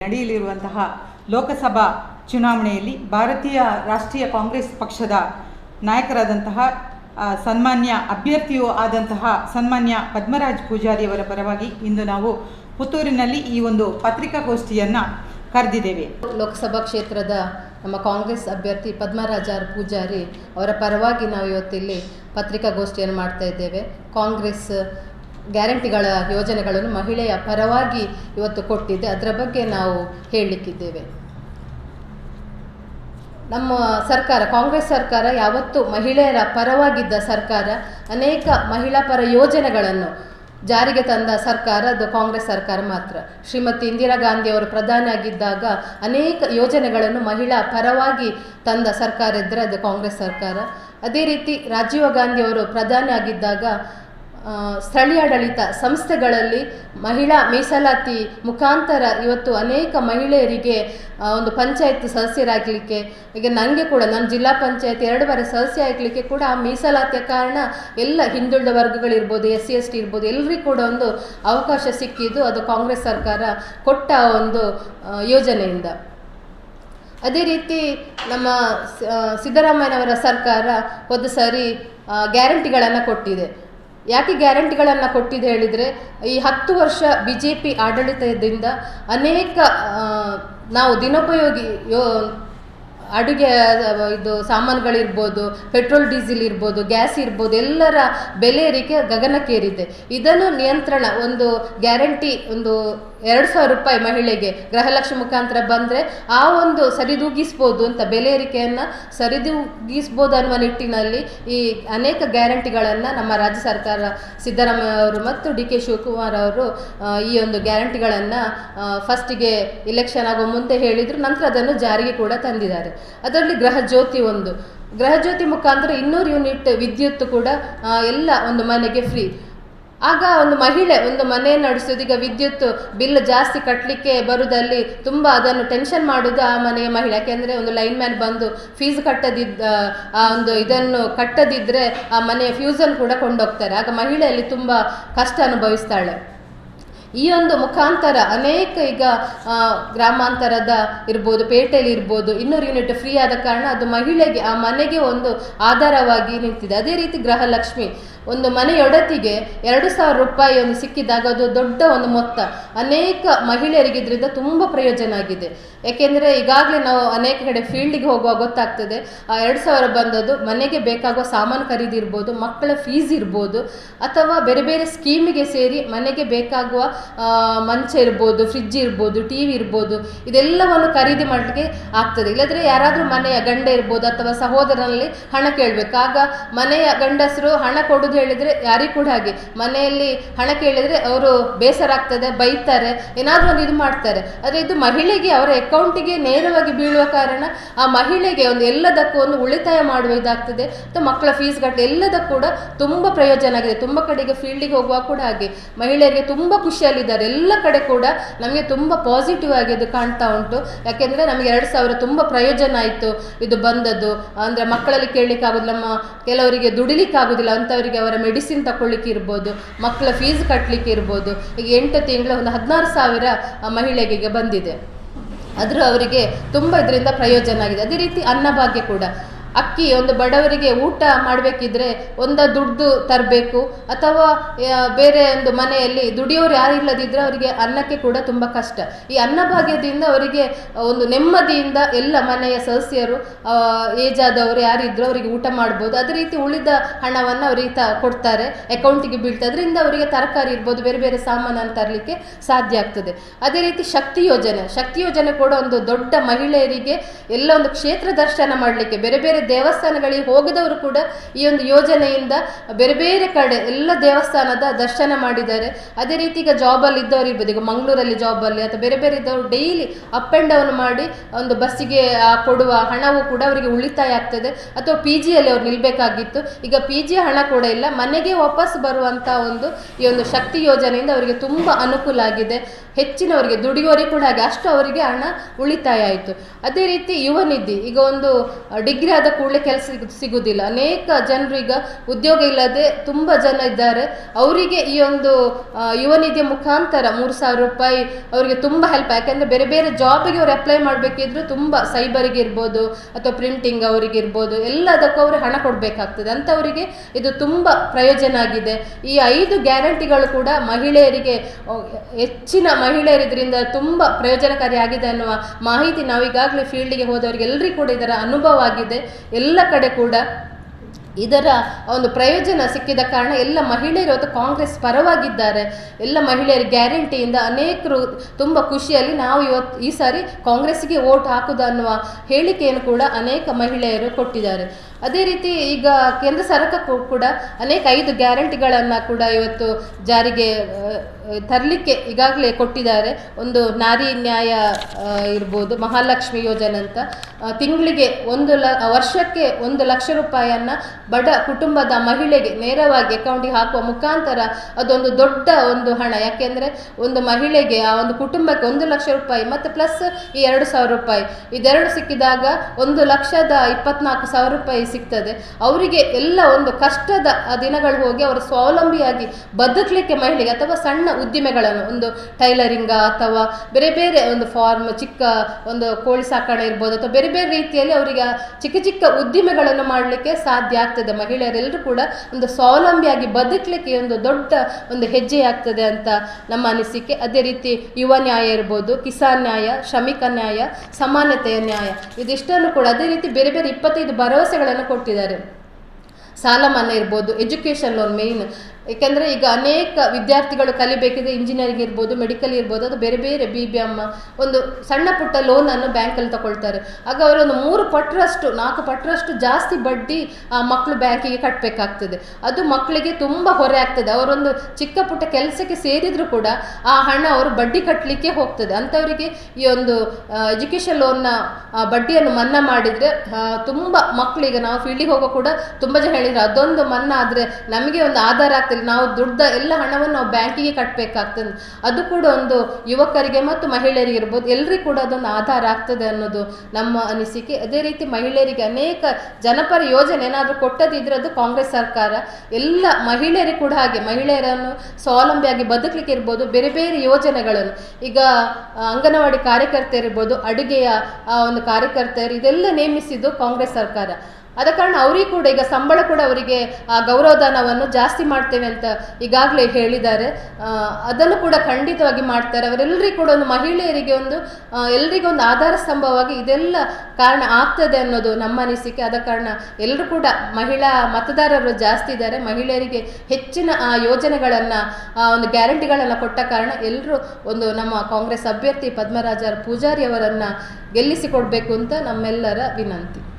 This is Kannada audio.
ನಡೆಯಲಿರುವಂತಹ ಲೋಕಸಭಾ ಚುನಾವಣೆಯಲ್ಲಿ ಭಾರತೀಯ ರಾಷ್ಟ್ರೀಯ ಕಾಂಗ್ರೆಸ್ ಪಕ್ಷದ ನಾಯಕರಾದಂತಹ ಸನ್ಮಾನ್ಯ ಅಭ್ಯರ್ಥಿಯೂ ಆದಂತಹ ಸನ್ಮಾನ್ಯ ಪದ್ಮರಾಜ್ ಪೂಜಾರಿಯವರ ಪರವಾಗಿ ಇಂದು ನಾವು ಪುತ್ತೂರಿನಲ್ಲಿ ಈ ಒಂದು ಪತ್ರಿಕಾಗೋಷ್ಠಿಯನ್ನು ಕರೆದಿದ್ದೇವೆ. ಲೋಕಸಭಾ ಕ್ಷೇತ್ರದ ನಮ್ಮ ಕಾಂಗ್ರೆಸ್ ಅಭ್ಯರ್ಥಿ ಪದ್ಮರಾಜ ಪೂಜಾರಿ ಅವರ ಪರವಾಗಿ ನಾವು ಇವತ್ತಿಲ್ಲಿ ಪತ್ರಿಕಾಗೋಷ್ಠಿಯನ್ನು ಮಾಡ್ತಾ ಇದ್ದೇವೆ. ಕಾಂಗ್ರೆಸ್ ಗ್ಯಾರಂಟಿಗಳ ಯೋಜನೆಗಳನ್ನು ಮಹಿಳೆಯ ಪರವಾಗಿ ಇವತ್ತು ಕೊಟ್ಟಿದೆ. ಅದರ ಬಗ್ಗೆ ನಾವು ಹೇಳಲಿಕ್ಕಿದ್ದೇವೆ. ನಮ್ಮ ಸರ್ಕಾರ ಕಾಂಗ್ರೆಸ್ ಸರ್ಕಾರ ಯಾವತ್ತೂ ಮಹಿಳೆಯರ ಪರವಾಗಿದ್ದ ಸರ್ಕಾರ. ಅನೇಕ ಮಹಿಳಾ ಪರ ಯೋಜನೆಗಳನ್ನು ಜಾರಿಗೆ ತಂದ ಸರ್ಕಾರ ಅದು ಕಾಂಗ್ರೆಸ್ ಸರ್ಕಾರ ಮಾತ್ರ. ಶ್ರೀಮತಿ ಇಂದಿರಾ ಗಾಂಧಿ ಅವರು ಪ್ರಧಾನಿ ಆಗಿದ್ದಾಗ ಅನೇಕ ಯೋಜನೆಗಳನ್ನು ಮಹಿಳಾ ಪರವಾಗಿ ತಂದ ಸರ್ಕಾರ ಇದ್ದರೆ ಅದು ಕಾಂಗ್ರೆಸ್ ಸರ್ಕಾರ. ಅದೇ ರೀತಿ ರಾಜೀವ್ ಗಾಂಧಿ ಅವರು ಪ್ರಧಾನಿ ಆಗಿದ್ದಾಗ ಆ, ಸ್ಥಳೀಯಾಡಳಿತ ಸಂಸ್ಥೆಗಳಲ್ಲಿ ಮಹಿಳಾ ಮೀಸಲಾತಿ ಮುಖಾಂತರ ಇವತ್ತು ಅನೇಕ ಮಹಿಳೆಯರಿಗೆ ಒಂದು ಪಂಚಾಯತ್ ಸದಸ್ಯರಾಗಲಿಕ್ಕೆ, ಈಗ ನನಗೆ ಕೂಡ, ನಾನು ಜಿಲ್ಲಾ ಪಂಚಾಯತ್ ಎರಡು ಬಾರಿ ಸದಸ್ಯ ಆಗಲಿಕ್ಕೆ ಕೂಡ ಆ ಮೀಸಲಾತಿಯ ಕಾರಣ ಎಲ್ಲ ಹಿಂದುಳಿದ ವರ್ಗಗಳಿರ್ಬೋದು, ಎಸ್ ಸಿ, ಎಸ್ ಟಿ ಇರ್ಬೋದು ಎಲ್ಲರಿಗೂ ಕೂಡ ಒಂದು ಅವಕಾಶ ಸಿಕ್ಕಿದ್ದು ಅದು ಕಾಂಗ್ರೆಸ್ ಸರ್ಕಾರ ಕೊಟ್ಟ ಒಂದು ಯೋಜನೆಯಿಂದ. ಅದೇ ರೀತಿ ನಮ್ಮ ಸಿದ್ದರಾಮಯ್ಯನವರ ಸರ್ಕಾರ ಒಂದು ಸಾರಿ ಗ್ಯಾರಂಟಿಗಳನ್ನು ಕೊಟ್ಟಿದೆ. ಯಾಕೆ ಗ್ಯಾರಂಟಿಗಳನ್ನು ಕೊಟ್ಟಿದೆ ಹೇಳಿದರೆ, ಈ ಹತ್ತು ವರ್ಷ ಬಿ ಜೆ ಪಿ ಆಡಳಿತದಿಂದ ಅನೇಕ ನಾವು ದಿನೋಪಯೋಗಿ, ಯೋ ಅಡುಗೆ, ಇದು ಸಾಮಾನುಗಳಿರ್ಬೋದು, ಪೆಟ್ರೋಲ್, ಡೀಸೆಲ್ ಇರ್ಬೋದು, ಗ್ಯಾಸ್ ಇರ್ಬೋದು, ಎಲ್ಲರ ಬೆಲೆ ಏರಿಕೆ ಗಗನಕ್ಕೇರಿದೆ. ಇದನ್ನು ನಿಯಂತ್ರಣ, ಒಂದು ಗ್ಯಾರಂಟಿ, ಒಂದು ಎರಡು ಸಾವಿರ ರೂಪಾಯಿ ಮಹಿಳೆಗೆ ಗೃಹಲಕ್ಷ್ಮಿ ಮುಖಾಂತರ ಬಂದರೆ ಆ ಒಂದು ಸರಿದೂಗಿಸ್ಬೋದು ಅಂತ ಬೆಲೆ ಏರಿಕೆಯನ್ನು ಸರಿದೂಗಿಸ್ಬೋದು ಅನ್ನುವ ನಿಟ್ಟಿನಲ್ಲಿ ಈ ಅನೇಕ ಗ್ಯಾರಂಟಿಗಳನ್ನು ನಮ್ಮ ರಾಜ್ಯ ಸರ್ಕಾರ ಸಿದ್ದರಾಮಯ್ಯ ಅವರು ಮತ್ತು ಡಿ ಕೆ ಶಿವಕುಮಾರ್ ಅವರು ಈ ಒಂದು ಗ್ಯಾರಂಟಿಗಳನ್ನು ಫಸ್ಟಿಗೆ ಇಲೆಕ್ಷನ್ ಆಗೋ ಮುಂದೆ ಹೇಳಿದರು, ನಂತರ ಅದನ್ನು ಜಾರಿಗೆ ಕೂಡ ತಂದಿದ್ದಾರೆ. ಅದರಲ್ಲಿ ಗ್ರಹ ಜ್ಯೋತಿ ಒಂದು. ಗ್ರಹಜ್ಯೋತಿ ಜ್ಯೋತಿ ಮುಖಾಂತರ ಇನ್ನೂರು ಯೂನಿಟ್ ವಿದ್ಯುತ್ ಕೂಡ ಎಲ್ಲ ಒಂದು ಮನೆಗೆ ಫ್ರೀ ಆಗ ಒಂದು ಮಹಿಳೆ ಒಂದು ಮನೆ ನಡೆಸೋದು, ಈಗ ವಿದ್ಯುತ್ ಬಿಲ್ ಜಾಸ್ತಿ ಕಟ್ಟಲಿಕ್ಕೆ ಬರುದಲ್ಲಿ ತುಂಬ ಅದನ್ನು ಟೆನ್ಷನ್ ಮಾಡೋದು ಆ ಮನೆಯ ಮಹಿಳೆ. ಯಾಕೆಂದರೆ ಒಂದು ಲೈನ್ ಮ್ಯಾನ್ ಬಂದು ಫೀಸ್ ಕಟ್ಟದಿದ್ದ ಆ ಒಂದು ಇದನ್ನು ಕಟ್ಟದಿದ್ದರೆ ಆ ಮನೆಯ ಫ್ಯೂಸನ್ನು ಕೂಡ ಕೊಂಡೋಗ್ತಾರೆ. ಆಗ ಮಹಿಳೆಯಲ್ಲಿ ತುಂಬ ಕಷ್ಟ ಅನುಭವಿಸ್ತಾಳೆ. ಈ ಒಂದು ಮುಖಾಂತರ ಅನೇಕ ಈಗ ಗ್ರಾಮಾಂತರದ ಇರ್ಬೋದು, ಪೇಟೆಯಲ್ಲಿ ಇರ್ಬೋದು, ಇನ್ನೂರು ಯೂನಿಟ್ ಫ್ರೀ ಆದ ಕಾರಣ ಅದು ಮಹಿಳೆಗೆ, ಆ ಮನೆಗೆ ಒಂದು ಆಧಾರವಾಗಿ ನಿಂತಿದೆ. ಅದೇ ರೀತಿ ಗೃಹಲಕ್ಷ್ಮಿ. ಒಂದು ಮನೆಯೊಡತಿಗೆ ಎರಡು ಸಾವಿರ ರೂಪಾಯಿ ಒಂದು ಸಿಕ್ಕಿದಾಗ ಅದು ದೊಡ್ಡ ಒಂದು ಮೊತ್ತ. ಅನೇಕ ಮಹಿಳೆಯರಿಗೆ ಇದರಿಂದ ತುಂಬ ಪ್ರಯೋಜನ ಆಗಿದೆ. ಏಕೆಂದರೆ ಈಗಾಗಲೇ ನಾವು ಅನೇಕ ಕಡೆ ಫೀಲ್ಡಿಗೆ ಹೋಗುವಾಗ ಗೊತ್ತಾಗ್ತದೆ, ಆ ಎರಡು ಸಾವಿರ ಬಂದದ್ದು ಮನೆಗೆ ಬೇಕಾಗುವ ಸಾಮಾನು ಖರೀದಿ ಇರ್ಬೋದು, ಮಕ್ಕಳ ಫೀಸ್ ಇರ್ಬೋದು, ಅಥವಾ ಬೇರೆ ಬೇರೆ ಸ್ಕೀಮಿಗೆ ಸೇರಿ ಮನೆಗೆ ಬೇಕಾಗುವ ಮಂಚ ಇರ್ಬೋದು ಫ್ರಿಜ್ ಇರ್ಬೋದು ಟಿ ವಿ ಇರ್ಬೋದು, ಇದೆಲ್ಲವನ್ನು ಖರೀದಿ ಮಾಡಲಿಕ್ಕೆ ಆಗ್ತದೆ. ಇಲ್ಲದ್ರೆ ಯಾರಾದರೂ ಮನೆಯ ಗಂಡ ಇರ್ಬೋದು ಅಥವಾ ಸಹೋದರನಲ್ಲಿ ಹಣ ಕೇಳಬೇಕು. ಆಗ ಮನೆಯ ಗಂಡಸರು ಹಣ ಕೊಡೋದು ಹೇಳಿದರೆ ಯಾರಿಗೂ ಕೂಡ ಹಾಗೆ. ಮನೆಯಲ್ಲಿ ಹಣ ಕೇಳಿದ್ರೆ ಅವರು ಬೇಸರ ಆಗ್ತದೆ, ಬೈತಾರೆ, ಏನಾದರೂ ಒಂದು ಇದು ಮಾಡ್ತಾರೆ. ಆದರೆ ಇದು ಮಹಿಳೆಗೆ ಅವರ ಅಕೌಂಟಿಗೆ ನೇರವಾಗಿ ಬೀಳುವ ಕಾರಣ ಆ ಮಹಿಳೆಗೆ ಒಂದು ಎಲ್ಲದಕ್ಕೂ ಒಂದು ಉಳಿತಾಯ ಮಾಡುವ ಇದಾಗ್ತದೆ. ಮತ್ತು ಮಕ್ಕಳ ಫೀಸ್ ಕಟ್ಟಿ ಎಲ್ಲದಕ್ಕೂ ಕೂಡ ತುಂಬ ಪ್ರಯೋಜನ ಆಗಿದೆ. ತುಂಬ ಕಡೆಗೆ ಫೀಲ್ಡಿಗೆ ಹೋಗುವಾಗ ಕೂಡ ಹಾಗೆ. ಮಹಿಳೆಯರಿಗೆ ತುಂಬ ಖುಷಿಯಲ್ಲಿದ್ದಾರೆ. ಎಲ್ಲ ಕಡೆ ಕೂಡ ನಮಗೆ ತುಂಬ ಪಾಸಿಟಿವ್ ಆಗಿ ಅದು ಕಾಣ್ತಾ ಉಂಟು. ಯಾಕೆಂದರೆ ನಮಗೆ ಎರಡು ಸಾವಿರ ತುಂಬ ಪ್ರಯೋಜನ ಆಯಿತು. ಇದು ಬಂದದ್ದು. ಅಂದರೆ ಮಕ್ಕಳಲ್ಲಿ ಕೇಳಲಿಕ್ಕೆ ಆಗುದಿಲ್ಲ ನಮ್ಮ ಕೆಲವರಿಗೆ ದುಡಿಲಿಕ್ಕೆ ಆಗೋದಿಲ್ಲ ಅಂಥವರಿಗೆ ಅವರ ಮೆಡಿಸಿನ್ ತಗೊಳ್ಳಿಕ್ಕೆ ಇರ್ಬೋದು, ಮಕ್ಕಳ ಫೀಸ್ ಕಟ್ಟಲಿಕ್ಕೆ ಇರ್ಬೋದು, ಈಗ ಎಂಟು ತಿಂಗಳ ಒಂದು ಹದಿನಾರು ಸಾವಿರ ಮಹಿಳೆಗೆ ಬಂದಿದೆ. ಆದರೂ ಅವರಿಗೆ ತುಂಬ ಇದರಿಂದ ಪ್ರಯೋಜನ ಆಗಿದೆ. ಅದೇ ರೀತಿ ಅನ್ನಭಾಗ್ಯ ಕೂಡ. ಅಕ್ಕಿ ಒಂದು ಬಡವರಿಗೆ ಊಟ ಮಾಡಬೇಕಿದ್ರೆ ಒಂದು ದುಡ್ಡು ತರಬೇಕು. ಅಥವಾ ಬೇರೆ ಒಂದು ಮನೆಯಲ್ಲಿ ದುಡಿಯೋರು ಯಾರು ಇಲ್ಲದಿದ್ದರೆ ಅವರಿಗೆ ಅನ್ನಕ್ಕೆ ಕೂಡ ತುಂಬ ಕಷ್ಟ. ಈ ಅನ್ನಭಾಗ್ಯದಿಂದ ಅವರಿಗೆ ಒಂದು ನೆಮ್ಮದಿಯಿಂದ ಎಲ್ಲ ಮನೆಯ ಸದಸ್ಯರು ಏಜ್ ಆದವರು ಯಾರಿದ್ರು ಅವರಿಗೆ ಊಟ ಮಾಡ್ಬೋದು. ಅದೇ ರೀತಿ ಉಳಿದ ಹಣವನ್ನು ಅವರಿಗೆ ತ, ಕೊಡ್ತಾರೆ. ಅಕೌಂಟಿಗೆ ಬೀಳ್ತದೆ. ಅದರಿಂದ ಅವರಿಗೆ ತರಕಾರಿ ಇರ್ಬೋದು, ಬೇರೆ ಬೇರೆ ಸಾಮಾನನ್ನು ತರಲಿಕ್ಕೆ ಸಾಧ್ಯ ಆಗ್ತದೆ. ಅದೇ ರೀತಿ ಶಕ್ತಿ ಯೋಜನೆ. ಶಕ್ತಿ ಯೋಜನೆ ಕೂಡ ಒಂದು ದೊಡ್ಡ ಮಹಿಳೆಯರಿಗೆ ಎಲ್ಲ ಒಂದು ಕ್ಷೇತ್ರ ದರ್ಶನ ಮಾಡಲಿಕ್ಕೆ, ಬೇರೆ ಬೇರೆ ದೇವಸ್ಥಾನಗಳಿಗೆ ಹೋಗದವರು ಕೂಡ ಈ ಒಂದು ಯೋಜನೆಯಿಂದ ಬೇರೆ ಬೇರೆ ಕಡೆ ಎಲ್ಲ ದೇವಸ್ಥಾನದ ದರ್ಶನ ಮಾಡಿದ್ದಾರೆ. ಅದೇ ರೀತಿ ಈಗ ಜಾಬಲ್ಲಿ ಇದ್ದವರು ಇರ್ಬೋದು, ಈಗ ಮಂಗಳೂರಲ್ಲಿ ಜಾಬಲ್ಲಿ ಅಥವಾ ಬೇರೆ ಬೇರೆ ಇದ್ದವರು ಡೈಲಿ ಅಪ್ ಆ್ಯಂಡ್ ಡೌನ್ ಮಾಡಿ ಒಂದು ಬಸ್ಸಿಗೆ ಕೊಡುವ ಹಣವು ಕೂಡ ಅವರಿಗೆ ಉಳಿತಾಯ ಆಗ್ತದೆ. ಅಥವಾ ಪಿ ಜಿಯಲ್ಲಿ ಅವ್ರು ನಿಲ್ಬೇಕಾಗಿತ್ತು. ಈಗ ಪಿ ಜಿಯ ಹಣ ಕೂಡ ಇಲ್ಲ. ಮನೆಗೆ ವಾಪಸ್ ಬರುವಂಥ ಒಂದು ಈ ಒಂದು ಶಕ್ತಿ ಯೋಜನೆಯಿಂದ ಅವರಿಗೆ ತುಂಬ ಅನುಕೂಲ ಆಗಿದೆ. ಹೆಚ್ಚಿನವರಿಗೆ ದುಡಿಯೋರಿಗೆ ಕೂಡ ಹಾಗೆ ಅಷ್ಟು ಅವರಿಗೆ ಹಣ ಉಳಿತಾಯ ಆಯಿತು. ಅದೇ ರೀತಿ ಯುವ ನಿಧಿ, ಈಗ ಒಂದು ಡಿಗ್ರಿ ಆದ ಕೂಡಲೇ ಕೆಲಸ ಸಿಗುವುದಿಲ್ಲ ಅನೇಕ ಜನರೀಗ ಉದ್ಯೋಗ ಇಲ್ಲದೆ ತುಂಬ ಜನ ಇದ್ದಾರೆ. ಅವರಿಗೆ ಈ ಒಂದು ಯುವನಿಧಿಯ ಯುವ ನಿಧಿಯ ಮುಖಾಂತರ ಮೂರು ಸಾವಿರ ರೂಪಾಯಿ ಅವರಿಗೆ ತುಂಬ ಹೆಲ್ಪ್ ಯಾಕೆಂದರೆ ಬೇರೆ ಬೇರೆ ಜಾಬಿಗೆ ಅವ್ರು ಅಪ್ಲೈ ಮಾಡಬೇಕಿದ್ರು ತುಂಬ ಸೈಬರಿಗೆ ಇರ್ಬೋದು, ಅಥವಾ ಪ್ರಿಂಟಿಂಗ್ ಅವರಿಗೆ ಇರ್ಬೋದು, ಎಲ್ಲದಕ್ಕೂ ಅವರು ಹಣ ಕೊಡಬೇಕಾಗ್ತದೆ. ಅಂಥವರಿಗೆ ಇದು ತುಂಬ ಪ್ರಯೋಜನ ಆಗಿದೆ. ಈ ಐದು ಗ್ಯಾರಂಟಿಗಳು ಕೂಡ ಮಹಿಳೆಯರಿಗೆ ಹೆಚ್ಚಿನ ಮಹಿಳೆಯರಿದ್ರಿಂದ ತುಂಬ ಪ್ರಯೋಜನಕಾರಿ ಆಗಿದೆ ಅನ್ನುವ ಮಾಹಿತಿ ನಾವೀಗಾಗಲೇ ಫೀಲ್ಡಿಗೆ ಹೋದವರಿಗೆ ಎಲ್ಲರಿಗೂ ಕೂಡ ಇದರ ಅನುಭವ ಆಗಿದೆ. ಎಲ್ಲ ಕಡೆ ಕೂಡ ಇದರ ಒಂದು ಪ್ರಯೋಜನ ಸಿಕ್ಕಿದ ಕಾರಣ ಎಲ್ಲ ಮಹಿಳೆಯರು ಅಥವಾ ಕಾಂಗ್ರೆಸ್ ಪರವಾಗಿದ್ದಾರೆ. ಎಲ್ಲ ಮಹಿಳೆಯರ ಗ್ಯಾರಂಟಿಯಿಂದ ಅನೇಕರು ತುಂಬ ಖುಷಿಯಲ್ಲಿ ನಾವು ಇವತ್ತು ಈ ಸಾರಿ ಕಾಂಗ್ರೆಸ್ಗೆ ವೋಟ್ ಹಾಕುದು ಅನ್ನುವ ಹೇಳಿಕೆಯನ್ನು ಕೂಡ ಅನೇಕ ಮಹಿಳೆಯರು ಕೊಟ್ಟಿದ್ದಾರೆ. ಅದೇ ರೀತಿ ಈಗ ಕೇಂದ್ರ ಸರ್ಕಾರ ಕೂಡ ಅನೇಕ ಐದು ಗ್ಯಾರಂಟಿಗಳನ್ನು ಕೂಡ ಇವತ್ತು ಜಾರಿಗೆ ತರಲಿಕ್ಕೆ ಈಗಾಗಲೇ ಕೊಟ್ಟಿದ್ದಾರೆ. ಒಂದು ನಾರಿ ನ್ಯಾಯ ಇರ್ಬೋದು, ಮಹಾಲಕ್ಷ್ಮಿ ಯೋಜನೆ ಅಂತ. ತಿಂಗಳಿಗೆ ಒಂದು ಲ ವರ್ಷಕ್ಕೆ ಒಂದು ಲಕ್ಷ ರೂಪಾಯಿಯನ್ನು ಬಡ ಕುಟುಂಬದ ಮಹಿಳೆಗೆ ನೇರವಾಗಿ ಅಕೌಂಟಿಗೆ ಹಾಕುವ ಮುಖಾಂತರ ಅದೊಂದು ದೊಡ್ಡ ಒಂದು ಹಣ. ಯಾಕೆಂದರೆ ಒಂದು ಮಹಿಳೆಗೆ ಆ ಒಂದು ಕುಟುಂಬಕ್ಕೆ ಒಂದು ಲಕ್ಷ ರೂಪಾಯಿ ಮತ್ತು ಪ್ಲಸ್ ಈ ಎರಡು ಸಾವಿರ ರೂಪಾಯಿ. ಇದೆರಡು ಸಿಕ್ಕಿದಾಗ ಒಂದು ಲಕ್ಷದ ಇಪ್ಪತ್ನಾಲ್ಕು ಸಾವಿರ ರೂಪಾಯಿ ಸಿಗ್ತದೆ. ಅವರಿಗೆ ಎಲ್ಲ ಒಂದು ಕಷ್ಟದ ದಿನಗಳು ಹೋಗಿ ಅವರು ಸ್ವಾವಲಂಬಿಯಾಗಿ ಬದುಕಲಿಕ್ಕೆ ಮಹಿಳೆಗೆ ಅಥವಾ ಸಣ್ಣ ಉದ್ದಿಮೆಗಳನ್ನು, ಒಂದು ಟೈಲರಿಂಗ ಅಥವಾ ಬೇರೆ ಬೇರೆ ಒಂದು ಫಾರ್ಮ್, ಚಿಕ್ಕ ಒಂದು ಕೋಳಿ ಸಾಕಣೆ ಇರ್ಬೋದು ಅಥವಾ ಬೇರೆ ಬೇರೆ ರೀತಿಯಲ್ಲಿ ಅವರಿಗೆ ಚಿಕ್ಕ ಚಿಕ್ಕ ಉದ್ದಿಮೆಗಳನ್ನು ಮಾಡಲಿಕ್ಕೆ ಸಾಧ್ಯ ಆಗ್ತದೆ. ಮಹಿಳೆಯರೆಲ್ಲರೂ ಕೂಡ ಒಂದು ಸ್ವಾವಲಂಬಿಯಾಗಿ ಬದುಕಲಿಕ್ಕೆ ಒಂದು ದೊಡ್ಡ ಒಂದು ಹೆಜ್ಜೆ ಆಗ್ತದೆ ಅಂತ ನಮ್ಮ ಅನಿಸಿಕೆ. ಅದೇ ರೀತಿ ಯುವ ನ್ಯಾಯ ಇರ್ಬೋದು, ಕಿಸಾನ್ ನ್ಯಾಯ, ಶ್ರಮಿಕ ನ್ಯಾಯ, ಸಮಾನತೆಯ ನ್ಯಾಯ, ಇದಿಷ್ಟನ್ನು ಕೂಡ ಅದೇ ರೀತಿ ಬೇರೆ ಬೇರೆ ಇಪ್ಪತ್ತೈದು ಭರವಸೆಗಳನ್ನು ಕೊಟ್ಟಿದ್ದಾರೆ. ಸಾಲ ಮನ್ನಾ ಇರ್ಬೋದು, ಎಜುಕೇಷನ್ ಲೋನ್ ಮೇಯ್ನ್ ಏಕೆಂದರೆ ಈಗ ಅನೇಕ ವಿದ್ಯಾರ್ಥಿಗಳು ಕಲಿಬೇಕಿದ್ರೆ ಇಂಜಿನಿಯರಿಂಗ್ ಇರ್ಬೋದು ಮೆಡಿಕಲ್ ಇರ್ಬೋದು, ಅದು ಬೇರೆ ಬೇರೆ ಬಿ ಬಿ ಎಂ ಒಂದು ಸಣ್ಣ ಪುಟ್ಟ ಲೋನನ್ನು ಬ್ಯಾಂಕಲ್ಲಿ ತಗೊಳ್ತಾರೆ. ಆಗ ಅವರೊಂದು ಮೂರು ಪಟ್ಟರಷ್ಟು ನಾಲ್ಕು ಪಟ್ಟರಷ್ಟು ಜಾಸ್ತಿ ಬಡ್ಡಿ ಆ ಮಕ್ಕಳು ಬ್ಯಾಂಕಿಗೆ ಕಟ್ಟಬೇಕಾಗ್ತದೆ ಅದು ಮಕ್ಕಳಿಗೆ ತುಂಬ ಹೊರೆ ಆಗ್ತದೆ. ಅವರೊಂದು ಚಿಕ್ಕ ಪುಟ್ಟ ಕೆಲಸಕ್ಕೆ ಸೇರಿದರೂ ಕೂಡ ಆ ಹಣ ಅವರು ಬಡ್ಡಿ ಕಟ್ಟಲಿಕ್ಕೆ ಹೋಗ್ತದೆ. ಅಂಥವರಿಗೆ ಈ ಒಂದು ಎಜುಕೇಷನ್ ಲೋನ್ನ ಬಡ್ಡಿಯನ್ನು ಮನ್ನಾ ಮಾಡಿದರೆ ತುಂಬ ಮಕ್ಕಳಿಗೆ ನಾವು ಫೀಲ್ಡಿಗೆ ಹೋಗೋ ಕೂಡ ತುಂಬ ಜನ ಹೇಳಿದ್ರು, ಅದೊಂದು ಮನ್ನಾ ಆದರೆ ನಮಗೆ ಒಂದು ಆಧಾರ ಆಗ್ತದೆ. ನಾವು ದುಡ್ಡ ಎಲ್ಲ ಹಣವನ್ನು ನಾವು ಬ್ಯಾಂಕಿಗೆ ಕಟ್ಟಬೇಕಾಗ್ತದೆ ಅದು ಕೂಡ ಒಂದು ಯುವಕರಿಗೆ ಮತ್ತು ಮಹಿಳೆಯರಿಗೆ ಇರ್ಬೋದು. ಎಲ್ಲರಿಗೂ ಕೂಡ ಅದೊಂದು ಆಧಾರ ಆಗ್ತದೆ ಅನ್ನೋದು ನಮ್ಮ ಅನಿಸಿಕೆ. ಅದೇ ರೀತಿ ಮಹಿಳೆಯರಿಗೆ ಅನೇಕ ಜನಪರ ಯೋಜನೆ ಏನಾದರೂ ಕೊಟ್ಟದಿದ್ರೆ ಅದು ಕಾಂಗ್ರೆಸ್ ಸರ್ಕಾರ. ಎಲ್ಲ ಮಹಿಳೆಯರಿಗೆ ಕೂಡ ಹಾಗೆ. ಮಹಿಳೆಯರನ್ನು ಸ್ವಾವಲಂಬಿಯಾಗಿ ಬದುಕಲಿಕ್ಕೆ ಇರ್ಬೋದು. ಬೇರೆ ಬೇರೆ ಯೋಜನೆಗಳನ್ನು. ಈಗ ಅಂಗನವಾಡಿ ಕಾರ್ಯಕರ್ತೆಯರಿರ್ಬೋದು, ಅಡುಗೆಯ ಒಂದು ಕಾರ್ಯಕರ್ತೆಯರು ಇದೆಲ್ಲ ನೇಮಿಸಿದ್ದು ಕಾಂಗ್ರೆಸ್ ಸರ್ಕಾರ. ಆದ ಕಾರಣ ಅವರಿಗೆ ಕೂಡ ಈಗ ಸಂಬಳ ಕೂಡ ಅವರಿಗೆ, ಆ, ಗೌರವಧನವನ್ನು ಜಾಸ್ತಿ ಮಾಡ್ತೇವೆ ಅಂತ ಈಗಾಗಲೇ ಹೇಳಿದ್ದಾರೆ. ಅದನ್ನು ಕೂಡ ಖಂಡಿತವಾಗಿ ಮಾಡ್ತಾರೆ. ಅವರೆಲ್ಲರಿಗೂ ಕೂಡ ಒಂದು ಮಹಿಳೆಯರಿಗೆ ಒಂದು ಎಲ್ಲರಿಗೂ ಒಂದು ಆಧಾರ ಸ್ತಂಭವಾಗಿ ಇದೆಲ್ಲ ಕಾರಣ ಆಗ್ತದೆ ಅನ್ನೋದು ನಮ್ಮ ಅನಿಸಿಕೆ. ಆದ ಕಾರಣ ಎಲ್ಲರೂ ಕೂಡ ಮಹಿಳಾ ಮತದಾರರು ಜಾಸ್ತಿ ಇದ್ದಾರೆ. ಮಹಿಳೆಯರಿಗೆ ಹೆಚ್ಚಿನ ಯೋಜನೆಗಳನ್ನು ಒಂದು ಗ್ಯಾರಂಟಿಗಳನ್ನು ಕೊಟ್ಟ ಕಾರಣ ಎಲ್ಲರೂ ಒಂದು ನಮ್ಮ ಕಾಂಗ್ರೆಸ್ ಅಭ್ಯರ್ಥಿ ಪದ್ಮರಾಜ ಪೂಜಾರಿ ಅವರನ್ನು ಗೆಲ್ಲಿಸಿಕೊಡ್ಬೇಕು ಅಂತ ನಮ್ಮೆಲ್ಲರ ವಿನಂತಿ.